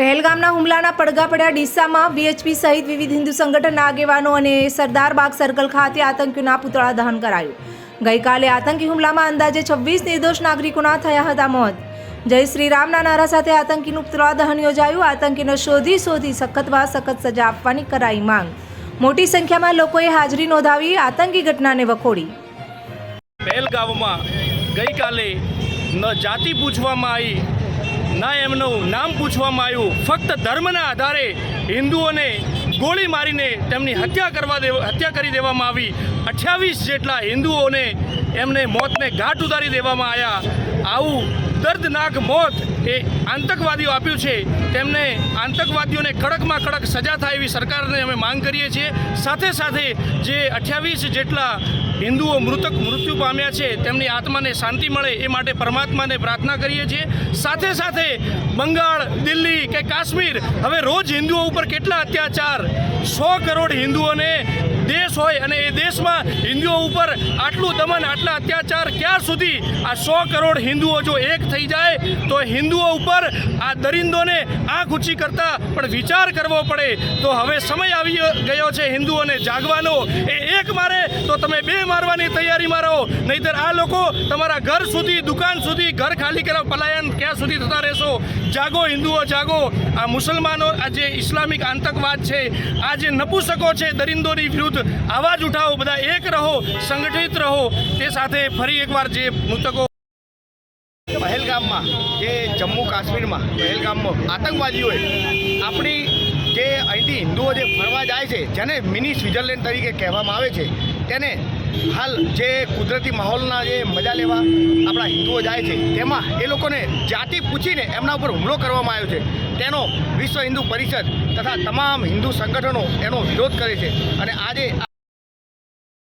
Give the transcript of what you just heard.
પહેલગામના હુમલાના પડઘા પડ્યા ડીસામાં વીએચપી સહિત વિવિધ હિન્દુ સંગઠનના આગેવાનો અને સરદાર બાગ સર્કલ ખાતે આતંકીઓના પુતળા દહન કરાયું. ગઈકાલે આતંકી હુમલામાં અંદાજે છવ્વીસ નિર્દોષ નાગરિકોના થયા હતા મોત. જય શ્રી રામના નારા સાથે આતંકીનું પુતળા દહન યોજાયું. આતંકીને શોધી શોધી સખતમાં સખત સજા આપવાની કરાઈ માંગ. મોટી સંખ્યામાં લોકોએ હાજરી નોંધાવી આતંકી ઘટનાને વખોડી. પહેલગામમાં ગઈકાલે જાતિ પૂછવામાં આવી ના એમનું નામ પૂછવામાં આવ્યું. ફક્ત ધર્મના આધારે હિન્દુઓને ગોળી મારીને તેમની હત્યા કરવા હત્યા કરી દેવામાં આવી. અઠ્યાવીસ જેટલા હિન્દુઓને એમને મોતને ઘાટ ઉતારી દેવામાં આવ્યા આવું દર્દનાક મોત એ આતંકવાદીઓ આપ્યું છે. તેમને આતંકવાદીઓને કડકમાં કડક સજા થાય એવી સરકારને અમે માંગ કરીએ છીએ. સાથે સાથે જે અઠ્યાવીસ જેટલા હિન્દુઓ મૃતક મૃત્યુ પામ્યા છે, તેમની આત્માને શાંતિ મળે એ માટે પરમાત્માને પ્રાર્થના કરીએ છીએ. સાથે સાથે બંગાળ, દિલ્હી કે કાશ્મીર, હવે રોજ હિન્દુઓ ઉપર કેટલા અત્યાચાર? સો કરોડ હિન્દુઓને દેશ હોય અને એ દેશમાં હિન્દુઓ ઉપર આટલું દમન, આટલા અત્યાચાર ક્યાં સુધી? આ સો કરોડ હિન્દુઓ જો એક થઈ જાય, તો હિન્દુઓ ઉપર આ દરિંદોને આંખ ઊંચી કરતા પણ વિચાર કરવો પડે. તો હવે સમય આવી ગયો છે હિન્દુઓને જાગવાનો. એ એક મારે, તો તમે બે મારવાની તૈયારીમાં રહો. નહીતર આ લોકો તમારા ઘર સુધી, દુકાન સુધી, ઘર ખાલી કરવા, પલાયન ક્યાં સુધી થતા રહેશો? જાગો હિન્દુઓ, જાગો. આ મુસલમાનો, આ જે ઇસ્લામિક આતંકવાદ છે, આ જે નપુસકો છે દરિંદોની વિરુદ્ધ આવાજ ઉઠાવો બધા એક રહો, સંગઠિત રહો. તે સાથે ફરી એકવાર જે મૃતકો પહેલગામમાં જે જમ્મુ કાશ્મીરમાં પહેલગામમાં આતંકવાદીઓએ આપણી જે અહીંથી હિન્દુઓ જે ફરવા જાય છે, જેને મિની સ્વિટ્ઝરલેન્ડ તરીકે કહેવામાં આવે છે, તેને હાલ જે કુદરતી માહોલના જે મજા લેવા આપણા હિન્દુઓ જાય છે, તેમાં એ લોકોને જાતિ પૂછીને એમના ઉપર હુમલો કરવામાં આવ્યો છે. તેનો વિશ્વ હિન્દુ પરિષદ તથા તમામ હિન્દુ સંગઠનો એનો વિરોધ કરે છે. અને આજે